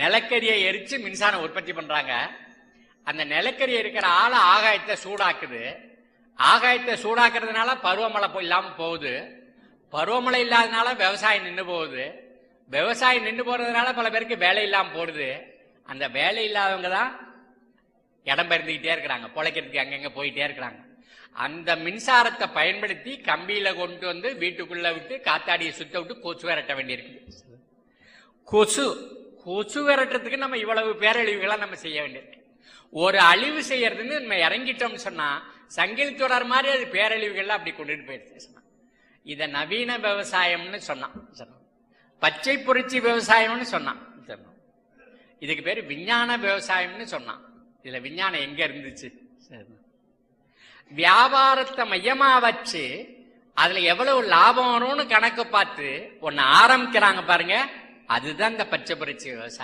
நிலக்கரியை எரிச்சு மின்சாரம் உற்பத்தி பண்றாங்க. அந்த நிலக்கரி இருக்கிற ஆளை ஆகாயத்தை சூடாக்குது. ஆகாயத்தை சூடாக்குறதுனால பருவமழை போய் இல்லாம போகுது. பருவமழை இல்லாதனால விவசாயம் நின்று போகுது. விவசாயம் நின்று போறதுனால பல பேருக்கு வேலை இல்லாம போடுது. அந்த வேலை இல்லாதவங்க தான் இடம் பெயர்ந்துக்கிட்டே இருக்கிறாங்க. பொழைக்கிறதுக்கு அங்கங்க போயிட்டே இருக்கிறாங்க. அந்த மின்சாரத்தை பயன்படுத்தி கம்பியில கொண்டு வந்து வீட்டுக்குள்ள விட்டு காத்தாடியை சுத்த விட்டு கொசு விரட்ட வேண்டியிருக்கு. கொசு கொசு விரட்டுறதுக்கு நம்ம இவ்வளவு பேரழிவுகளை நம்ம செய்ய வேண்டியிருக்கு ஒரு அழிவு செய்யறதுன்னு நம்ம இறங்கிட்டோம்னு சொன்னா சங்கில் தொடர் மாதிரி அது பேரழிவுகள்லாம் அப்படி கொண்டுட்டு போயிடுச்சு சொன்னான் இதை நவீன விவசாயம்னு சொன்னான். சொன்னான். பச்சை புரட்சி விவசாயம்னு சொன்னான். சொன்னான். இதுக்கு பேர் விஞ்ஞான விவசாயம்னு சொன்னான். இதுல விஞ்ஞானம் எங்க இருந்துச்சு? சரி. வியாபாரத்தை மையமா வச்சு அதுல எவ்வளவு லாபம் வரும்னு கணக்கு பார்த்து ஒன்னு ஆரம்பிக்கிறாங்க பாருங்க. அதுதான் இந்த பச்சை புரட்சி விவசாயம்.